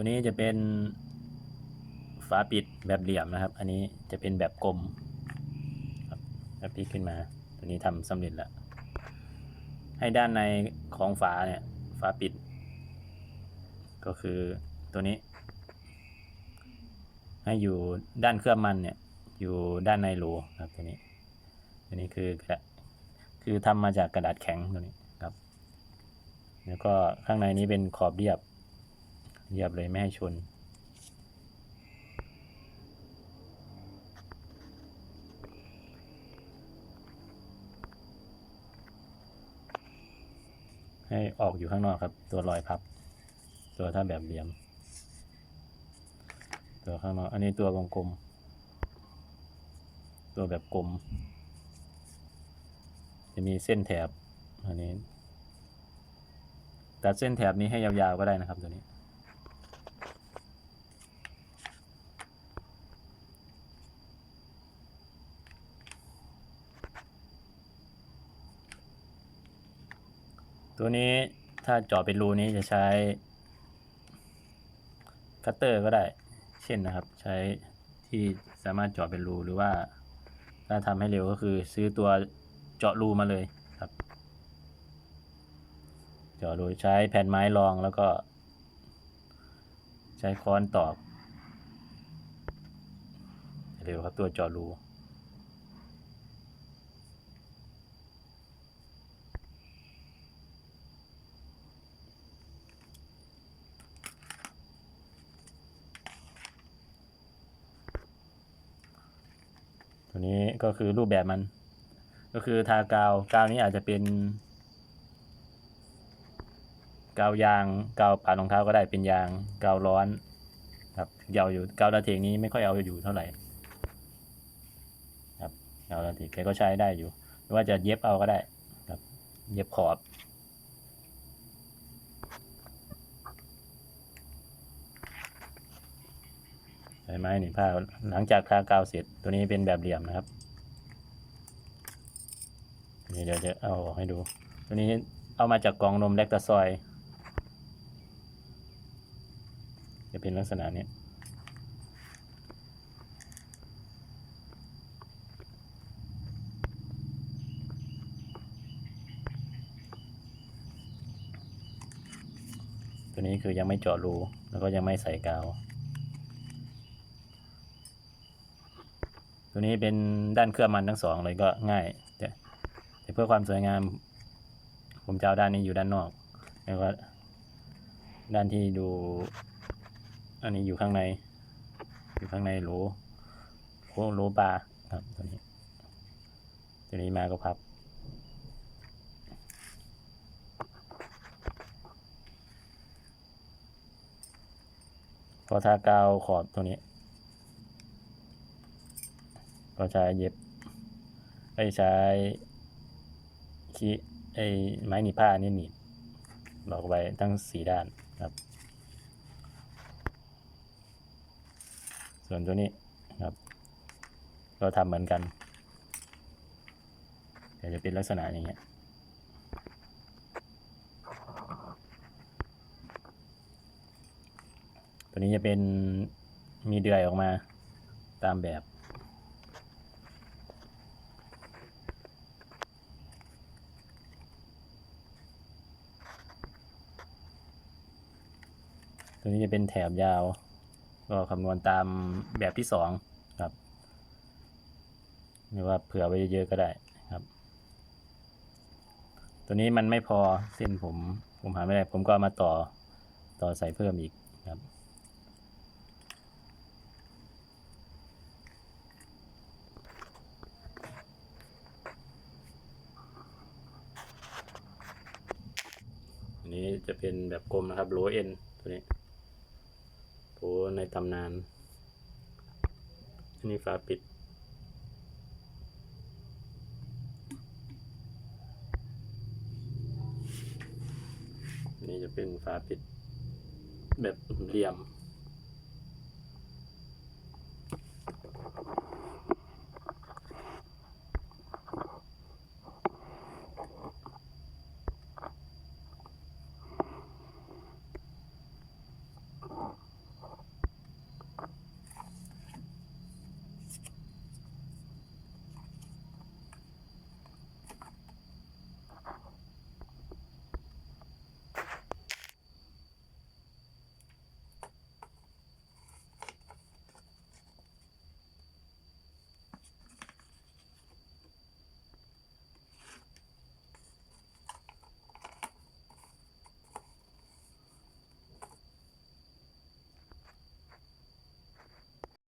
ตัวนี้จะเป็นฝาปิดแบบเหลี่ยมนะครับ อันนี้จะเป็นแบบกลมครับแบบพลิกขึ้นมา ตัวนี้ทำสำเร็จแล้วให้ด้านในของฝาเนี่ยฝาปิด ก็คือตัวนี้ ให้อยู่ด้านเคลือบมันเนี่ย อยู่ด้านในรูครับตัวนี้ ตัวนี้คือกระคือทำมาจากกระดาษแข็งตัวนี้ครับ แล้วก็ข้างในนี้เป็นขอบเรียบ เรียบเลยไม่ให้ชน ให้ออกอยู่ข้างนอกครับ ตัวรอยพับ ตัวถ้าแบบเหลี่ยม ตัวข้างนอก อันนี้ตัวกลมตัวแบบกลม จะมีเส้นแถบ อันนี้ตัดเส้นแถบนี้ให้ยาวๆก็ได้นะครับตัวนี้ ตัวนี้ถ้าเจาะเป็นรูนี้จะใช้คัตเตอร์ก็ได้ เช่นนะครับ ใช้ที่สามารถเจาะเป็นรูหรือว่าถ้าทำให้เร็วก็คือซื้อตัวเจาะรูมาเลยครับ เจาะรูใช้แผ่นไม้รองแล้วก็ ใช้ค้อนตอกเร็วครับตัวเจาะรู ตัวนี้ก็คือรูปแบบมัน ก็คือทากาวกาวนี้อาจจะเป็น กาวยางกาวผ่านรองเท้าก็ได้เป็นยางกาวร้อนครับยาวอยู่กาวดาเทงนี้ไม่ค่อยเอาอยู่เท่าไหร่ครับกาวดาเทงแกก็ใช้ได้อยู่หรือว่าจะเย็บเอาก็ได้ ครับ เย็บขอบ ใช้ไม้หนึ่ผ้าหลังจากทากาวเสร็จตัวนี้เป็นแบบเหลี่ยมนะครับนี่เดี๋ยวจะเอาออกให้ดู ตัวนี้เอามาจากกล่องนมแลคตาซอยจะเป็นลักษณะนี้ตัวนี้คือยังไม่เจาะรูแล้วก็ยังไม่ใส่กาว ตัวนี้เป็นด้านเคลือบมันทั้งสองเลยก็ง่ายแต่เพื่อความสวยงาม ผมจะเอาด้านนี้อยู่ด้านนอก แล้วก็ด้านที่ดู อันนี้อยู่ข้างใน อยู่ข้างในโหลโหลโหลปลาครับตัวนี้ตัวนี้มาก็พับพอทากาวขอบตัวนี้ ก็ใช้เย็บไอ้ใช้คีไอ้ไม้หนีบผ้านี่หนีบหลอกไว้ทั้งสี่ด้านครับ ส่วนตัวนี้ครับ ก็ทำเหมือนกันแต่จะเป็นลักษณะอย่างเงี้ยตัวนี้จะเป็นมีเดือยออกมาตามแบบ ตัวนี้จะเป็นแถบยาว ก็คำนวณตามแบบที่สองครับ หรือว่าเผื่อไว้เยอะๆก็ได้ครับ ตัวนี้มันไม่พอเส้นผมผมหาไม่ได้ ผมก็ามาต่อต่อใส่เพิ่มอีกครับอันนี้จะเป็นแบบกลมนะครับโลเอ็นตัวนี้ ในตำนาน อันนี้ฝาปิด นี่จะเป็นฝาปิดแบบเหลี่ยม